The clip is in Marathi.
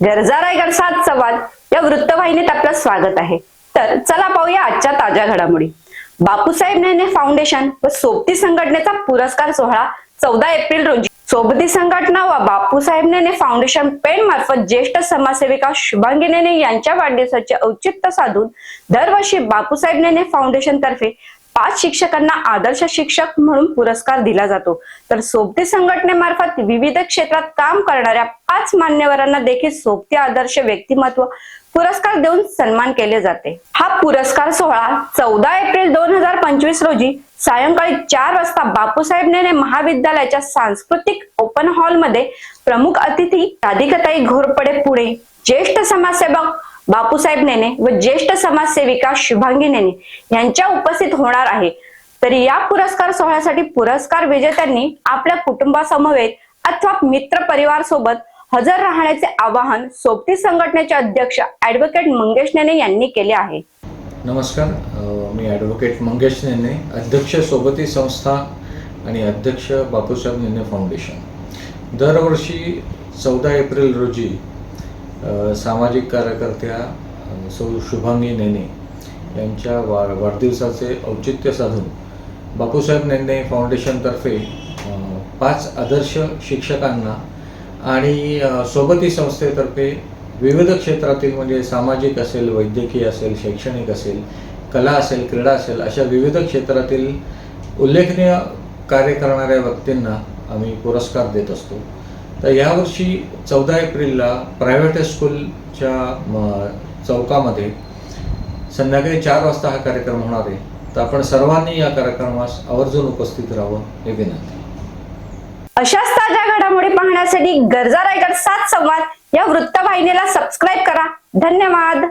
गरजा रायगड सात संवाद. या वृत्तवाहिनीत आपलं स्वागत आहे. तर चला पाहूया आजच्या ताज्या घडामोडी. बापूसाहेब नेने फाउंडेशन व सोबती संघटनेचा पुरस्कार सोहळा चौदा एप्रिल रोजी. सोबती संघटना व बापूसाहेब नेने फाउंडेशन पेन मार्फत ज्येष्ठ समाजसेविका शुभांगी नेने यांच्या वाढदिवसाचे औचित्य साधून दरवर्षी बापूसाहेब नेने फाउंडेशन तर्फे पाच शिक्षकांना आदर्श शिक्षक म्हणून पुरस्कार दिला जातो. तर सोबती संघटनेमार्फत विविध क्षेत्रात काम करणाऱ्या पाच मान्यवरांना देखील सोबती आदर्श व्यक्तिमत्व पुरस्कार देऊन सन्मान केले जाते. हा पुरस्कार सोहळा चौदा एप्रिल दोन हजार पंचवीस रोजी सायंकाळी चार वाजता बापूसाहेब नेने महाविद्यालयाच्या सांस्कृतिक ओपन हॉलमध्ये प्रमुख अतिथी राधिकाताई घोरपडे पुणे ज्येष्ठ समाजसेवक बापूसाहेब नेने व ज्येष्ठ समाजसेविका शुभांगी नेने यांच्या उपस्थित होणार आहे. तर या पुरस्कार सोहळ्यासाठी पुरस्कार विजेत्यांनी आपल्या कुटुंबासमवेत अथवा मित्र परिवार सोबत हजर राहण्याचे आवाहन सोबती संघटनेचे अध्यक्ष ऍडव्होकेट मंगेश नेने यांनी केले आहे. नमस्कार मी ॲडव्होकेट मंगेश नेने अध्यक्ष सोबती संस्था आणि अध्यक्ष बापूसाहेब नेने फाउंडेशन. दरवर्षी चौदा एप्रिल रोजी सामाजिक कार्यकर्त्या सौ शुभांगी नेने यांच्या वा वाढदिवसाचे औचित्य साधून बापूसाहेब नेने फाउंडेशनतर्फे पाच आदर्श शिक्षकांना आणि सोबती संस्थेतर्फे विविध क्षेत्रातील म्हणजे सामाजिक असेल वैद्यकीय असेल शैक्षणिक असेल कला असेल क्रीडा असेल अशा विविध क्षेत्रातील उल्लेखनीय कार्य करणाऱ्या व्यक्तींना आम्ही पुरस्कार देत असतो. तर यावर्षी चौदा एप्रिलला प्रायव्हेट स्कूलच्या चौकामध्ये संध्याकाळी चार वाजता हा कार्यक्रम होणार आहे. तर आपण सर्वांनी या कार्यक्रमास आवर्जून उपस्थित राहावं हे विनंती. अशाच ताज्या घडामोडी पाहण्यासाठी गरजा रायगड सात संवाद या वृत्तवाहिनीला सबस्क्राईब करा. धन्यवाद.